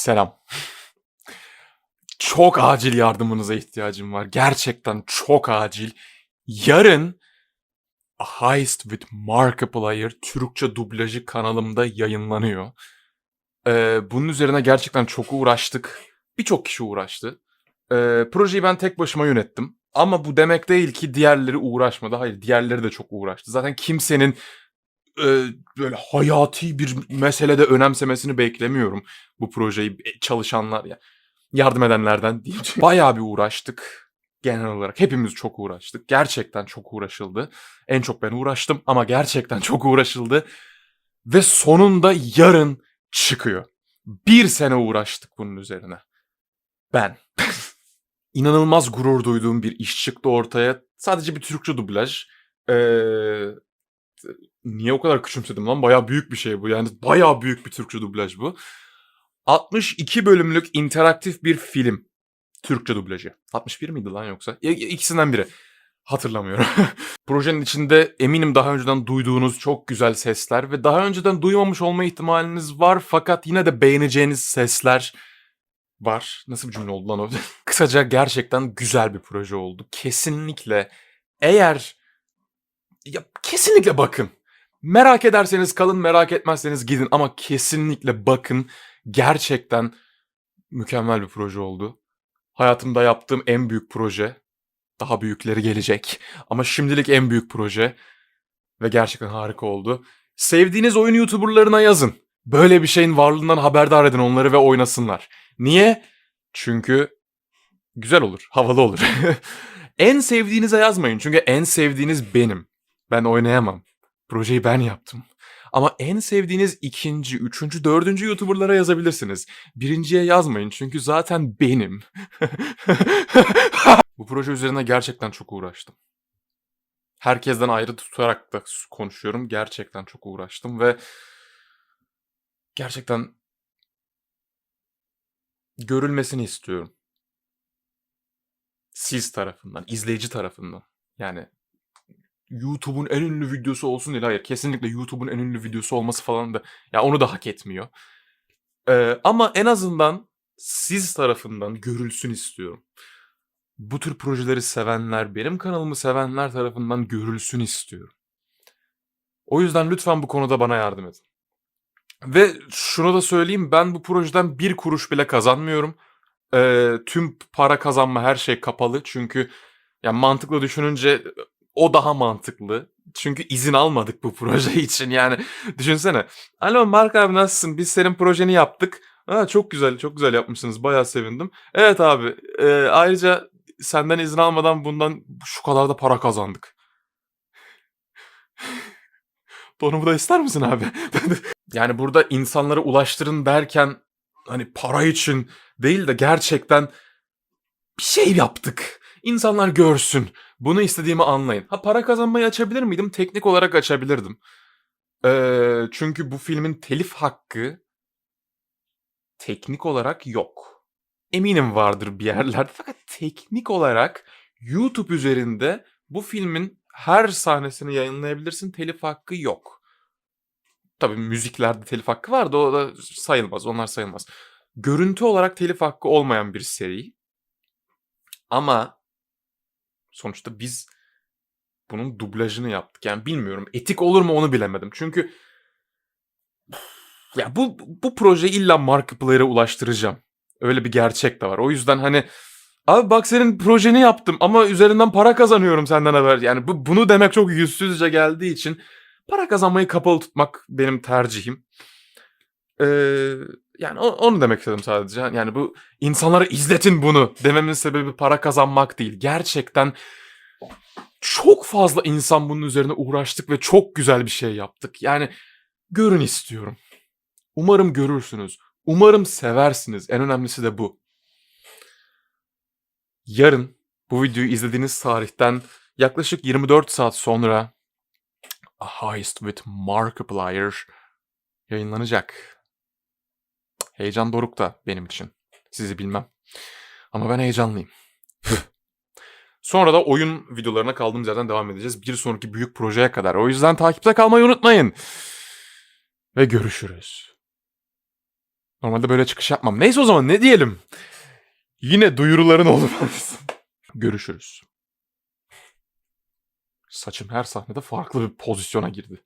Selam. Çok acil yardımınıza ihtiyacım var. Gerçekten çok acil. Yarın A Heist with Markiplier Türkçe dublajı kanalımda yayınlanıyor. Ee, bunun üzerine gerçekten çok uğraştık. Birçok kişi uğraştı. Ee, projeyi ben tek başıma yönettim. Ama bu demek değil ki diğerleri uğraşmadı. Hayır diğerleri de çok uğraştı. Zaten kimsenin e, böyle hayati bir meselede önemsemesini beklemiyorum bu projeyi e, çalışanlar ya yardım edenlerden değil. Bayağı bir uğraştık genel olarak. Hepimiz çok uğraştık. Gerçekten çok uğraşıldı. En çok ben uğraştım ama gerçekten çok uğraşıldı. Ve sonunda yarın çıkıyor. Bir sene uğraştık bunun üzerine. Ben. İnanılmaz gurur duyduğum bir iş çıktı ortaya. Sadece bir Türkçe dublaj. Ee, niye o kadar küçümsedim lan? Bayağı büyük bir şey bu. Yani bayağı büyük bir Türkçe dublaj bu. 62 bölümlük interaktif bir film. Türkçe dublajı. 61 miydi lan yoksa? İkisinden biri. Hatırlamıyorum. Projenin içinde eminim daha önceden duyduğunuz çok güzel sesler ve daha önceden duymamış olma ihtimaliniz var fakat yine de beğeneceğiniz sesler var. Nasıl bir cümle oldu lan o? Kısaca gerçekten güzel bir proje oldu. Kesinlikle eğer ya kesinlikle bakın. Merak ederseniz kalın, merak etmezseniz gidin ama kesinlikle bakın. Gerçekten mükemmel bir proje oldu. Hayatımda yaptığım en büyük proje. Daha büyükleri gelecek. Ama şimdilik en büyük proje. Ve gerçekten harika oldu. Sevdiğiniz oyun YouTuber'larına yazın. Böyle bir şeyin varlığından haberdar edin onları ve oynasınlar. Niye? Çünkü güzel olur, havalı olur. en sevdiğinize yazmayın çünkü en sevdiğiniz benim. Ben oynayamam. Projeyi ben yaptım. Ama en sevdiğiniz ikinci, üçüncü, dördüncü YouTuber'lara yazabilirsiniz. Birinciye yazmayın çünkü zaten benim. Bu proje üzerine gerçekten çok uğraştım. Herkesten ayrı tutarak da konuşuyorum. Gerçekten çok uğraştım ve gerçekten görülmesini istiyorum. Siz tarafından, izleyici tarafından. Yani YouTube'un en ünlü videosu olsun değil. Hayır kesinlikle YouTube'un en ünlü videosu olması falan da ya onu da hak etmiyor. Ee, ama en azından siz tarafından görülsün istiyorum. Bu tür projeleri sevenler, benim kanalımı sevenler tarafından görülsün istiyorum. O yüzden lütfen bu konuda bana yardım edin. Ve şunu da söyleyeyim ben bu projeden bir kuruş bile kazanmıyorum. Ee, tüm para kazanma her şey kapalı çünkü ya mantıklı düşününce o daha mantıklı. Çünkü izin almadık bu proje için yani. Düşünsene. Alo Mark abi nasılsın? Biz senin projeni yaptık. Ha, çok güzel, çok güzel yapmışsınız. Bayağı sevindim. Evet abi. e, ayrıca senden izin almadan bundan şu kadar da para kazandık. Donumu da ister misin abi? yani burada insanlara ulaştırın derken hani para için değil de gerçekten bir şey yaptık. İnsanlar görsün. Bunu istediğimi anlayın. Ha para kazanmayı açabilir miydim? Teknik olarak açabilirdim. Ee, çünkü bu filmin telif hakkı teknik olarak yok. Eminim vardır bir yerlerde fakat teknik olarak YouTube üzerinde bu filmin her sahnesini yayınlayabilirsin. Telif hakkı yok. Tabii müziklerde telif hakkı var da o da sayılmaz. Onlar sayılmaz. Görüntü olarak telif hakkı olmayan bir seri. Ama sonuçta biz bunun dublajını yaptık. Yani bilmiyorum etik olur mu onu bilemedim. Çünkü ya bu bu projeyi illa Markiplier'e ulaştıracağım. Öyle bir gerçek de var. O yüzden hani abi bak senin projeni yaptım ama üzerinden para kazanıyorum senden haber. Yani bu, bunu demek çok yüzsüzce geldiği için para kazanmayı kapalı tutmak benim tercihim. Ee, yani onu demek istedim sadece. Yani bu insanlara izletin bunu dememin sebebi para kazanmak değil. Gerçekten çok fazla insan bunun üzerine uğraştık ve çok güzel bir şey yaptık. Yani görün istiyorum. Umarım görürsünüz. Umarım seversiniz. En önemlisi de bu. Yarın bu videoyu izlediğiniz tarihten yaklaşık 24 saat sonra A Heist with Markiplier yayınlanacak. Heyecan dorukta benim için. Sizi bilmem. Ama ben heyecanlıyım. Sonra da oyun videolarına kaldığımız yerden devam edeceğiz. Bir sonraki büyük projeye kadar. O yüzden takipte kalmayı unutmayın. Ve görüşürüz. Normalde böyle çıkış yapmam. Neyse o zaman ne diyelim? Yine duyuruların olmaz. Görüşürüz. Saçım her sahnede farklı bir pozisyona girdi.